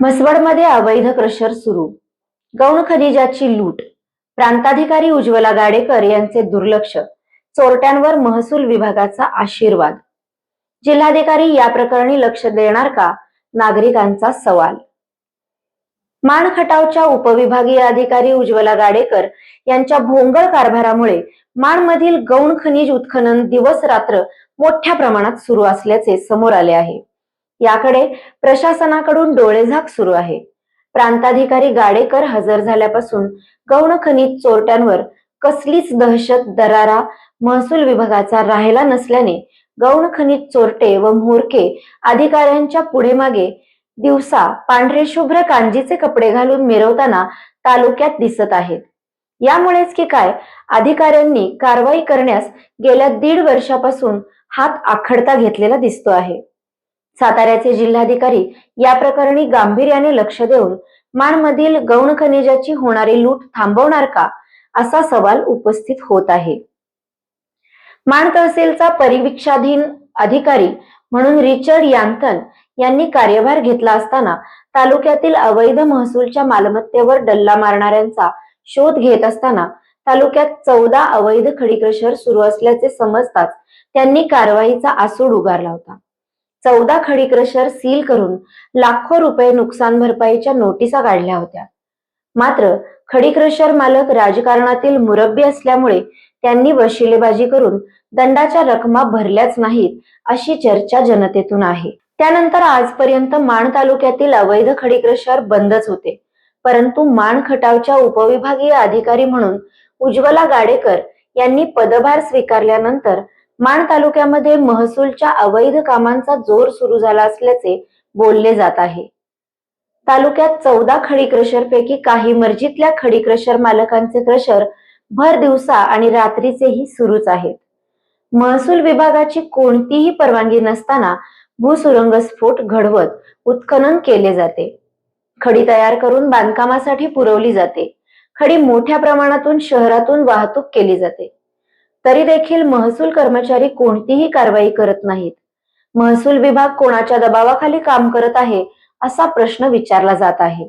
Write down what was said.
म्हसवडमध्ये अवैध क्रशर सुरू. गौण खनिजाची लूट. प्रांताधिकारी उज्ज्वला गाडेकर यांचे दुर्लक्ष. चोरट्यांवर महसूल विभागाचा आशीर्वाद. जिल्हाधिकारी या प्रकरणी लक्ष देणार का? नागरिकांचा सवाल. मान खटावच्या उपविभागीय अधिकारी उज्ज्वला गाडेकर यांच्या भोंगळ कारभारामुळे माणमधील गौण खनिज उत्खनन दिवस रात्र मोठ्या प्रमाणात सुरू असल्याचे समोर आले आहे. याकडे प्रशासनाकडून डोळेझाक सुरू आहे. प्रांताधिकारी गाडेकर हजर झाल्यापासून गौण खनिज चोरट्यांवर कसलीच दहशत दरारा महसूल विभागाचा राहिला नसल्याने गौण खनिज चोरटे व म्होरके अधिकाऱ्यांच्या पुढे मागे दिवसा पांढरे शुभ्र कांजीचे कपडे घालून मिरवताना तालुक्यात दिसत आहेत. यामुळेच की काय अधिकाऱ्यांनी कारवाई करण्यास गेल्या दीड वर्षापासून हात आखडता घेतलेला दिसतो आहे. साताऱ्याचे जिल्हाधिकारी या प्रकरणी गांभीर्याने लक्ष देऊन माणमधील गौण खनिजाची होणारी लूट थांबवणार का असा सवाल उपस्थित होत आहे. माण तहसीलचा परिवीक्षाधीन अधिकारी म्हणून रिचर्ड यांथन यांनी कार्यभार घेतला असताना तालुक्यातील अवैध महसूलच्या मालमत्तेवर डल्ला मारणाऱ्यांचा शोध घेत असताना तालुक्यात चौदा अवैध खडी सुरू असल्याचे समजताच त्यांनी कारवाईचा आसूड उगारला होता. चौदा खडी क्रशर सील करून लाखो रुपये नुकसान भरपाईच्या नोटिसा काढल्या होत्या. मात्र खडी क्रशर मालक राजकारणातील मुरब्बी असल्यामुळे त्यांनी वशिलेबाजी करून दंडाच्या रकमा भरल्याच नाहीत अशी चर्चा जनतेतून आहे. त्यानंतर आजपर्यंत माण तालुक्यातील अवैध खडी क्रशर बंदच होते. परंतु माण खटावच्या उपविभागीय अधिकारी म्हणून उज्ज्वला गाडेकर यांनी पदभार स्वीकारल्यानंतर माण तालुक्यामध्ये महसूलच्या अवैध कामांचा जोर सुरू झाला असल्याचे बोलले जात आहे. तालुक्यात चौदा खडी क्रशर पैकी काही मर्जीतल्या खडी क्रशर मालकांचे क्रशर भर दिवसा आणि रात्रीचेही सुरूच आहेत. महसूल विभागाची कोणतीही परवानगी नसताना भूसुरंग स्फोट घडवत उत्खनन केले जाते. खडी तयार करून बांधकामासाठी पुरवली जाते. खडी मोठ्या प्रमाणातून शहरातून वाहतूक केली जाते. तरी देखील महसूल कर्मचारी कोणतीही कारवाई करत नाहीत. महसूल विभाग कोणाच्या दबावाखाली काम करत आहे असा प्रश्न विचारला जात आहे.